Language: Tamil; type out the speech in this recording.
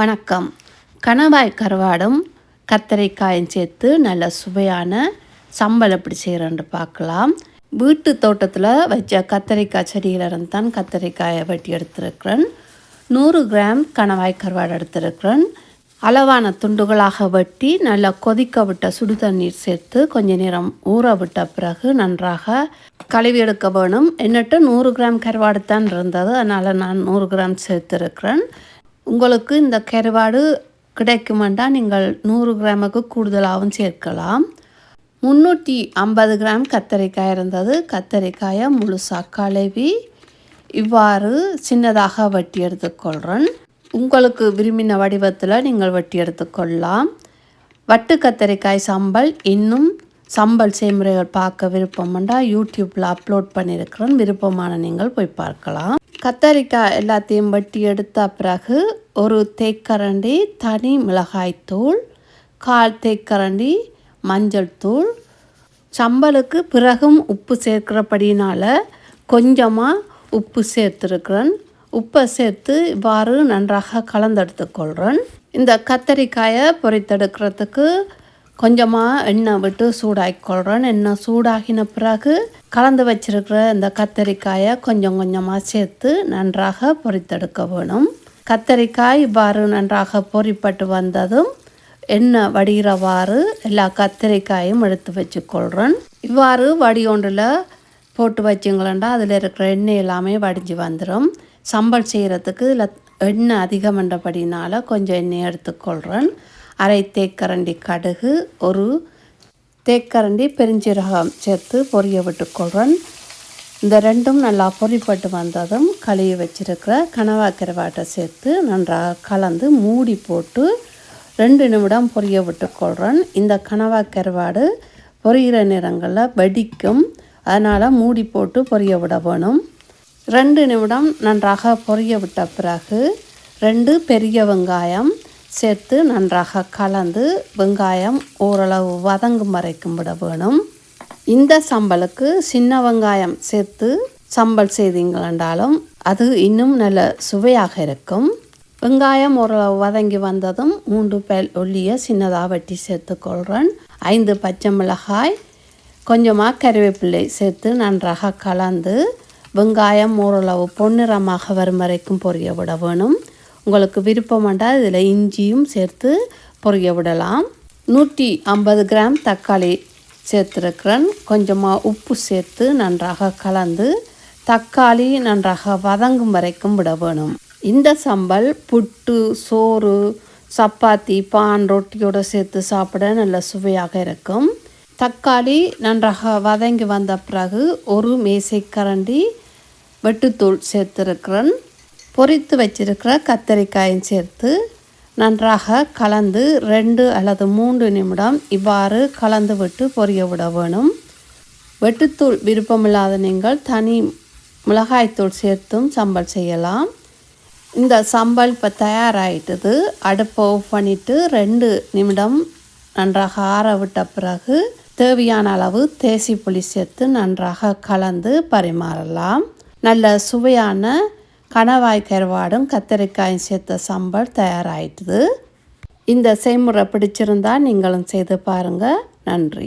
வணக்கம். கணவாய் கருவாடும் கத்தரிக்காயும் சேர்த்து நல்ல சுவையான சம்பல் எப்படி செய்கிறேன்னு பார்க்கலாம். வீட்டு தோட்டத்தில் வச்ச கத்தரிக்காய் செடியிலிருந்து தான் கத்தரிக்காயை வெட்டி எடுத்திருக்கிறேன். நூறு கிராம் கணவாய் கருவாடு எடுத்திருக்கிறேன். அளவான துண்டுகளாக வெட்டி நல்லா கொதிக்க விட்ட சுடு தண்ணீர் சேர்த்து கொஞ்ச நேரம் ஊற விட்ட பிறகு நன்றாக கழுவி எடுக்க வேணும். என்னட்டு நூறு கிராம் கருவாடு தான் இருந்தது. அதனால் நான் நூறு கிராம் சேர்த்துருக்கிறேன். உங்களுக்கு இந்த கருவாடு கிடைக்குமெண்டா நீங்கள் நூறு கிராமுக்கு கூடுதலாகவும் சேர்க்கலாம். முந்நூற்றி ஐம்பது கிராம் கத்தரிக்காய் இருந்தது. கத்தரிக்காயை முழுசாக கழுவி இவ்வாறு சின்னதாக வெட்டி எடுத்துக்கொள்கிறேன் உங்களுக்கு விரும்பின வடிவத்தில் நீங்கள் வெட்டி எடுத்துக்கொள்ளலாம். வட்டு கத்தரிக்காய் சம்பல் இன்னும் சம்பல் செய்முறைகள் பார்க்க விருப்பம்ண்டா யூடியூப்பில் அப்லோட் பண்ணியிருக்கிறேன். விருப்பமான நீங்கள் போய் பார்க்கலாம். கத்தரிக்காய் எல்லாத்தையும் வெட்டி எடுத்த பிறகு ஒரு தேக்கரண்டி தனி மிளகாய்த்தூள் கால் தேக்கரண்டி மஞ்சள் தூள் சம்பலுக்கு பிறகும் உப்பு சேர்க்கிறபடினால் கொஞ்சமாக உப்பு சேர்த்துருக்குறேன். உப்பை சேர்த்து இவ்வாறு நன்றாக கலந்தெடுத்துக்கொள்கிறேன் இந்த கத்தரிக்காயை பொரித்தெடுக்கிறதுக்கு கொஞ்சமாக எண்ணெய் விட்டு சூடாக்கி கொள்கிறேன் எண்ணெய் சூடாகின பிறகு கலந்து வச்சிருக்கிற இந்த கத்தரிக்காயை கொஞ்சம் கொஞ்சமாக சேர்த்து நன்றாக பொரித்தெடுக்க வேணும். கத்தரிக்காய் இவ்வாறு நன்றாக பொறிப்பட்டு வந்ததும் எண்ணெய் வடிகிறவாறு எல்லா கத்தரிக்காயும் எடுத்து வச்சுக்கொள்கிறேன் இவ்வாறு வடியொன்றில் போட்டு வச்சுங்களேன்டா அதில் இருக்கிற எண்ணெய் எல்லாமே வடிஞ்சு வந்துடும் சம்பல் செய்கிறதுக்கு இதில் எண்ணெய் அதிகமன்றபடினால் கொஞ்சம் எண்ணெய் எடுத்துக்கொள்கிறேன் அரை தேக்கரண்டி கடுகு ஒரு தேக்கரண்டி பெருஞ்சீரகம் சேர்த்து பொரிய விட்டுக்கொள்கிறேன் இந்த ரெண்டும் நல்லா பொறிப்பட்டு வந்ததும் கழுவி வச்சிருக்கிற கனவா கருவாட்டை சேர்த்து நன்றாக கலந்து மூடி போட்டு ரெண்டு நிமிடம் பொரிய விட்டுக்கொள்கிறேன் இந்த கனவா கருவாடு பொரிகிற நிறங்களில் வெடிக்கும். அதனால் மூடி போட்டு பொரிய விட வேணும். ரெண்டு நிமிடம் நன்றாக பொரிய விட்ட பிறகு ரெண்டு பெரிய வெங்காயம் சேர்த்து நன்றாக கலந்து வெங்காயம் ஓரளவு வதங்கும் வரைக்கும் விட வேணும். இந்த சம்பலுக்கு சின்ன வெங்காயம் சேர்த்து சம்பல் செய்தீங்களென்றாலும் அது இன்னும் நல்ல சுவையாக இருக்கும். வெங்காயம் ஓரளவு வதங்கி வந்ததும் மூன்று பேல் ஒல்லிய சின்னதாக வெட்டி சேர்த்துக்கொள்கிறேன் ஐந்து பச்சை மிளகாய் கொஞ்சமாக கருவேப்பிள்ளை சேர்த்து நன்றாக கலந்து வெங்காயம் ஓரளவு பொன்னிறமாக வரும் வரைக்கும் பொரிய விட வேணும். உங்களுக்கு விருப்பமாட்டால் இதில் இஞ்சியும் சேர்த்து பொரிய விடலாம். நூற்றி ஐம்பது கிராம் தக்காளி சேர்த்துருக்கிறேன். கொஞ்சமாக உப்பு சேர்த்து நன்றாக கலந்து தக்காளி நன்றாக வதங்கும் வரைக்கும் விட வேணும். இந்த சம்பல் புட்டு சோறு சப்பாத்தி பான் ரொட்டியோடு சேர்த்து சாப்பிட நல்ல சுவையாக இருக்கும். தக்காளி நன்றாக வதங்கி வந்த பிறகு ஒரு மேசை கரண்டி வெட்டுத்தூள் சேர்த்துருக்கிறேன். பொரித்து வச்சிருக்கிற கத்தரிக்காயும் சேர்த்து நன்றாக கலந்து ரெண்டு அல்லது மூன்று நிமிடம் இவ்வாறு கலந்து விட்டு பொரிய விட வேணும். வெட்டுத்தூள் விருப்பமில்லாத நீங்கள் தனி மிளகாய்த்தூள் சேர்த்தும் சம்பல் செய்யலாம். இந்த சம்பல் இப்போ தயாராகிட்டது அடுப்பை ஆஃப் பண்ணிவிட்டு ரெண்டு நிமிடம் நன்றாக ஆற விட்ட பிறகு தேவையான அளவு தேசி புளி சேர்த்து நன்றாக கலந்து பரிமாறலாம். நல்ல சுவையான கணவாய் கருவாடும் கத்தரிக்காயும் சேர்த்த சம்பல் தயாராகிட்டுது இந்த செய்முறை பிடிச்சிருந்தா நீங்களும் செய்து பாருங்கள் நன்றி.